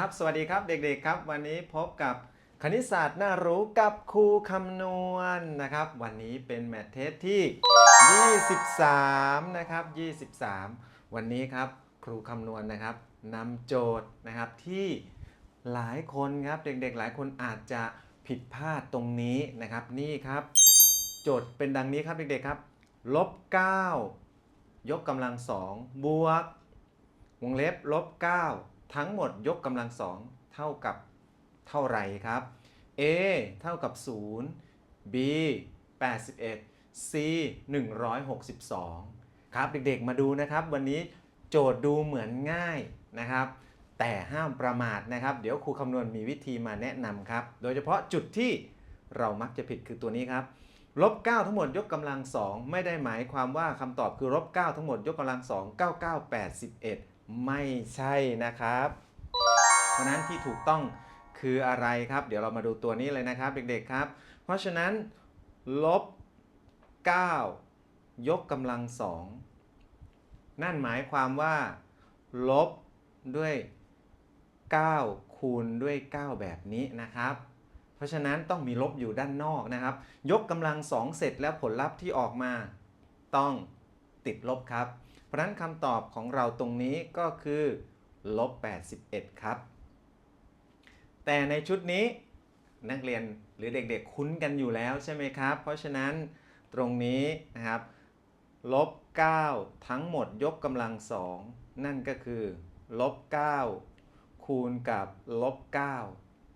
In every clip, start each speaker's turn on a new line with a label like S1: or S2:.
S1: ครับ สวัสดีครับเด็กๆครับ วันนี้พบกับคณิตศาสตร์น่ารู้กับครูคำนวณนะครับ วันนี้เป็นแมทเทสที่ 23 นะครับ 23 วันนี้ครับครูคำนวณนะครับนำโจทย์นะครับที่หลายคนครับเด็กๆ หลายคนอาจจะผิดพลาดตรงนี้นะครับ นี่ครับ โจทย์เป็นดังนี้ครับเด็กๆครับลบ9ยกกำลังสองบวกวงเล็บลบ9 ทั้งหมดยกกำลังสองเท่ากับเท่าไหร่ครับ A เท่ากับ 0 B 81 C 162 ครับ เด็กๆมาดูนะครับ วันนี้โจทย์ดูเหมือนง่ายนะครับ แต่ห้ามประมาทนะครับ เดี๋ยวครูคำนวณมีวิธีมาแนะนำครับ โดยเฉพาะจุดที่เรามักจะผิดคือตัวนี้ครับลบ9ทั้งหมดยกกำลัง2ไม่ได้หมายความว่าคำตอบคือลบ9ทั้งหมดยกกำลัง2 99 81 ไม่ใช่นะครับ เพราะนั้นที่ถูกต้องคืออะไรครับ เดี๋ยวเรามาดูตัวนี้เลยนะครับเด็กๆครับ เพราะฉะนั้นลบ 9 ยกกำลัง2นั่นหมายความว่า ลบด้วย 9 คูณด้วย 9 แบบนี้นะครับ เพราะฉะนั้นต้องมีลบอยู่ด้านนอกนะครับ ยกกำลัง2เสร็จแล้วผลลัพธ์ที่ออกมา ต้อง ติดลบครับ เพราะนั้นคำตอบของเราตรงนี้ก็คือลบ 81 ครับ แต่ในชุดนี้นักเรียนหรือเด็กๆคุ้นกันอยู่แล้วใช่ไหมครับ เพราะฉะนั้นตรงนี้นะครับลบ 9 ทั้งหมดยกกำลัง 2 นั่นก็คือลบ 9 คูณกับลบ 9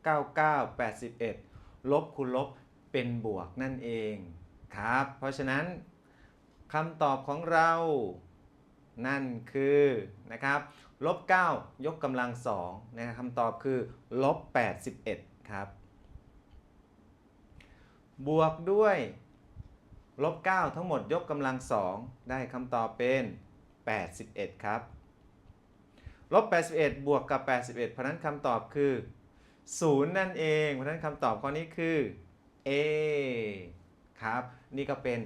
S1: 99 81 ลบคูณลบเป็นบวกนั่นเองครับ เพราะฉะนั้น คำตอบของเรา นั่นคือนะครับลบ9ยกกำลัง2นะครับคำตอบคือลบ81ครับ บวกด้วยลบ9ทั้งหมดยกกำลัง 2 ได้คำตอบเป็น 81 ครับลบ81 บวกกับ 81 เพราะนั้นคำตอบคือ 0 นั่นเอง เพราะนั้นคำตอบข้อนี้คือ A ครับ นี่ก็เป็น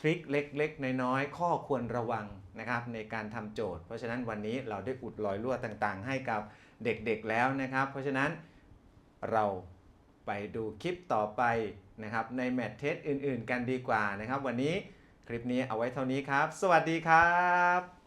S1: ทริคเล็กๆ น้อยๆ ข้อควรระวังนะครับในการทำโจทย์ เพราะฉะนั้นวันนี้เราได้อุดรอยรั่วต่างๆ ให้กับเด็กๆแล้วนะครับ เพราะฉะนั้นเราไปดูคลิปต่อไปนะครับในแมทเทสอื่นๆ กันดีกว่านะครับ วันนี้คลิปนี้เอาไว้เท่านี้ครับ สวัสดีครับ